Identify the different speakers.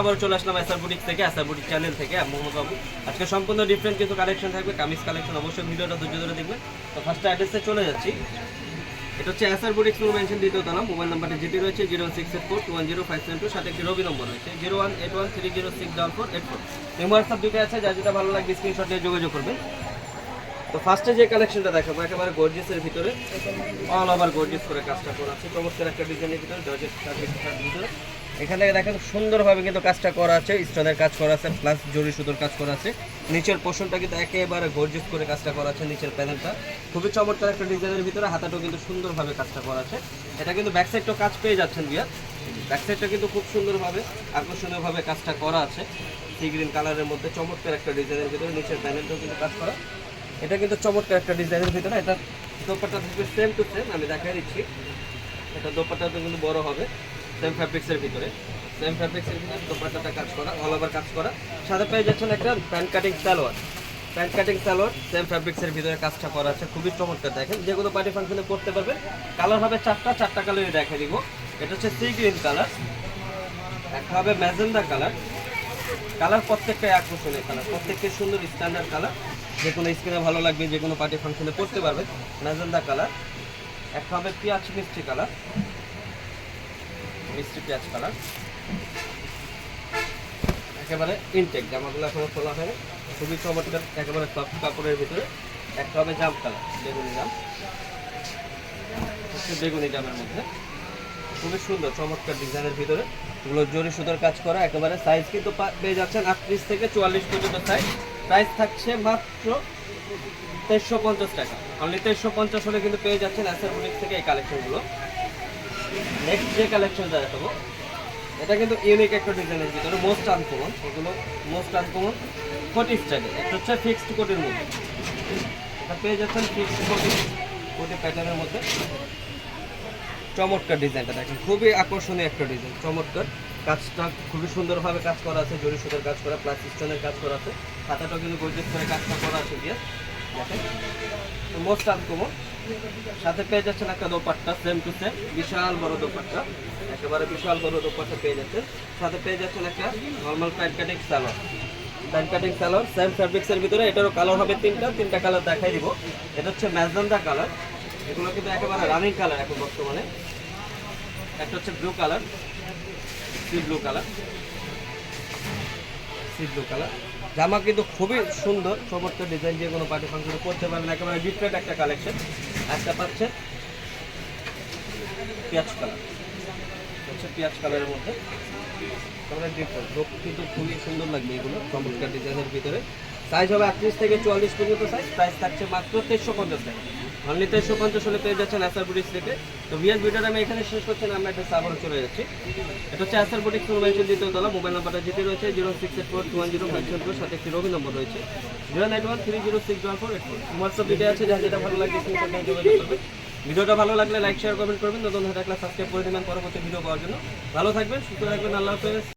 Speaker 1: আবার চলে আসলাম এসআর বুটিক থেকে এসআর বুটিক চ্যানেল থেকে মোহাম্মদ বাবু। আজকে সম্পূর্ণ ডিফারেন্ট কিছু কালেকশন থাকবে, কামিজ কালেকশন অবশ্যই ভিডিওটা ধৈর্য ধরে দেখবেন। তো ফার্স্ট অ্যাড্রেসে চলে যাচ্ছি। এটা হচ্ছে এসআর বুটিক স্কুল মেনশন দ্বিতীয় তলা মোবাইল নাম্বারটা যেটি রয়েছে zero six eight four two one zero five seven two সাথে একটি রবি নম্বর রয়েছে zero one eight one three zero six double four eight four এই হোয়াটসঅ্যাপ দুটো আছে যা যেটা ভালো লাগবে স্ক্রিনশট দিয়ে যোগাযোগ করবেন। তো ফার্স্টে যে কালেকশনটা দেখাবো, একেবারে গর্জিয়াসের ভিতরে অল ওভার গর্জিয়াস করে কাজটা করা আছে। চমৎকার একটা ডিজাইনের ভিতরে জর্জেস ভিতরে। এখানে দেখেন সুন্দরভাবে কিন্তু কাজটা করা আছে স্টোনের কাজ করা আছে প্লাস জরি সুতোর কাজ করা আছে। নিচের পোর্শনটা কিন্তু একেবারে গর্জিয়াস করে কাজটা করা আছে, নিচের প্যানেলটা খুবই চমৎকার একটা ডিজাইনের ভিতরে, হাতাটাও কিন্তু সুন্দরভাবে কাজটা করা আছে। এটা কিন্তু ব্যাক সাইডটাও কাজ পেয়ে যাচ্ছেন বিয়ার ব্যাক সাইডটা কিন্তু খুব সুন্দরভাবে, আকর্ষণীয়ভাবে কাজটা করা আছে। সি গ্রিন কালারের মধ্যে চমৎকার একটা ডিজাইনের ভিতরে, নিচের প্যানেলটাও কিন্তু কাজ করা। এটা কিন্তু চমৎকার একটা ডিজাইনের ভিতরে, এটা দোপাট্টা থাকবে সেম টু সেম আমি দেখাই দিচ্ছি। এটা দোপাট্টাটা কিন্তু বড় হবে সেম ফ্যাব্রিক্সের ভিতরে। সেম ফ্যাব্রিক্সের ভিতরে দোপাট্টাটা কাজ করা অল ওভার কাজ করা। সাথে পেয়ে যাচ্ছেন একটা pant cutting salwar pant cutting salwar same ফ্যাব্রিক্সের ভিতরে কাজটা করা আছে, খুবই চমৎকার, দেখেন। যে কোনো পার্টি ফাংশনে পড়তে পারবেন। কালার হবে চারটা চারটা কালারই দেখে দিব। এটা হচ্ছে সি গ্রিন কালার একটা হবে ম্যাজেন্ডা কালার কালার প্রত্যেকটাই আকর্ষণীয় কালার প্রত্যেকটাই সুন্দর স্ট্যান্ডার্ড কালার। যে কোনো স্কিনে ভালো লাগবে, যে কোনো পার্টি ফাংশনে পড়তে পারবে। Magenta colour. একটা হবে পেঁয়াজ মিষ্টি কালার। মিষ্টি পেঁয়াজ কালার। একেবারে ইনটেক জামাগুলো এখনও খোলা হয়নি। খুবই চমৎকার। একেবারে সফট কাপড়ের ভিতরে। একটা হবে জাম কালার, বেগুনি জাম। বেগুনি জামের মধ্যে। খুবই সুন্দর, চমৎকার ডিজাইনের ভিতরে। এগুলো জরি সুতোর কাজ করা, একেবারে সাইজ কিন্তু পেয়ে যাচ্ছেন আটত্রিশ থেকে চুয়াল্লিশ পর্যন্ত সাইজ প্রাইস থাকছে মাত্র তেইশশো পঞ্চাশ টাকা। অনলি তেইশশো পঞ্চাশ হলে কিন্তু পেয়ে যাচ্ছেন অ্যাসার বুটিক থেকে এই কালেকশনগুলো নেক্সট যে কালেকশনটা দেখাবো, এটা কিন্তু ইউনিক একটা ডিজাইনের ভিতরে মোস্ট আনকমন এগুলো মোস্ট আনকমন কোটি স্টাইলের একটা হচ্ছে ফিক্সড কোটির মধ্যে। এটা পেয়ে যাচ্ছেন ফিক্সড কোটি কোটি প্যাটার্নের মধ্যে। চমৎকার ডিজাইনটা দেখেন, খুবই আকর্ষণীয় একটা ডিজাইন, চমৎকার। কাজটা খুবই সুন্দরভাবে কাজ করা আছে জরি সুতোর কাজ করা প্লাস স্টোনের কাজ করা আছে। খাতাটাও কিন্তু গর্জিয়াস করে কাজটা করা আছে দিয়ে দেখেন মোস্ট আনকমন সাথে পেয়ে যাচ্ছেন একটা দোপাট্টা সেম টু সেম বিশাল বড় দোপাট্টা। একেবারে বিশাল বড় দোপাট্টা পেয়ে যাচ্ছেন। সাথে পেয়ে যাচ্ছেন একটা normal pant cutting salwar pant cutting salwar same ফ্যাব্রিক্সের ভিতরে এটারও কালার হবে তিনটা তিনটা কালার দেখাই দিব। এটা হচ্ছে ম্যাজেন্ডা কালার এগুলো কিন্তু একেবারে রানিং কালার এখন বর্তমানে। একটা হচ্ছে blue colour sea blue colour sea blue colour জামা কিন্তু খুবই সুন্দর চমৎকার ডিজাইন যে কোনো পার্টি ফাংশনে করতে পারবেন একেবারে ডিফারেন্ট একটা কালেকশন একটা পাচ্ছে পেঁয়াজ কালার হচ্ছে পেঁয়াজ কালারের মধ্যে। ডিফারেন্ট লোক কিন্তু খুবই সুন্দর এগুলো ডিজাইনের ভিতরে। সাইজ হবে আটত্রিশ থেকে চুয়াল্লিশ পর্যন্ত সাইজ প্রাইস থাকছে মাত্র তেইশশো পঞ্চাশ টাকা। অনলি পঞ্চাশ হলে পেয়ে যাচ্ছেন অ্যাসার বুটিক্স থেকে। তো বিয়ার ভিডিওটা আমি এখানে শেষ করছি না, আমরা একটা সাবারও চলে যাচ্ছি। এটা হচ্ছে অ্যাসার বুটিক্স মোবাইল দ্বিতীয় তলা মোবাইল নাম্বারটা যেটি রয়েছে zero six eight four two one zero five seven সাথে একটি রবি নম্বর রয়েছে। Zero nine one three zero six one four eight four. WhatsApp video আছে যা যেটা ভালো লাগবে ভিডিওটা ভালো লাগলে লাইক শেয়ার কমেন্ট করবেন। নতুন হাতে সাবস্ক্রাইব করে দেবেন পরবর্তী ভিডিও পাওয়ার জন্য। ভালো থাকবেন সুস্থ থাকবেন আল্লাহ হাফেজ।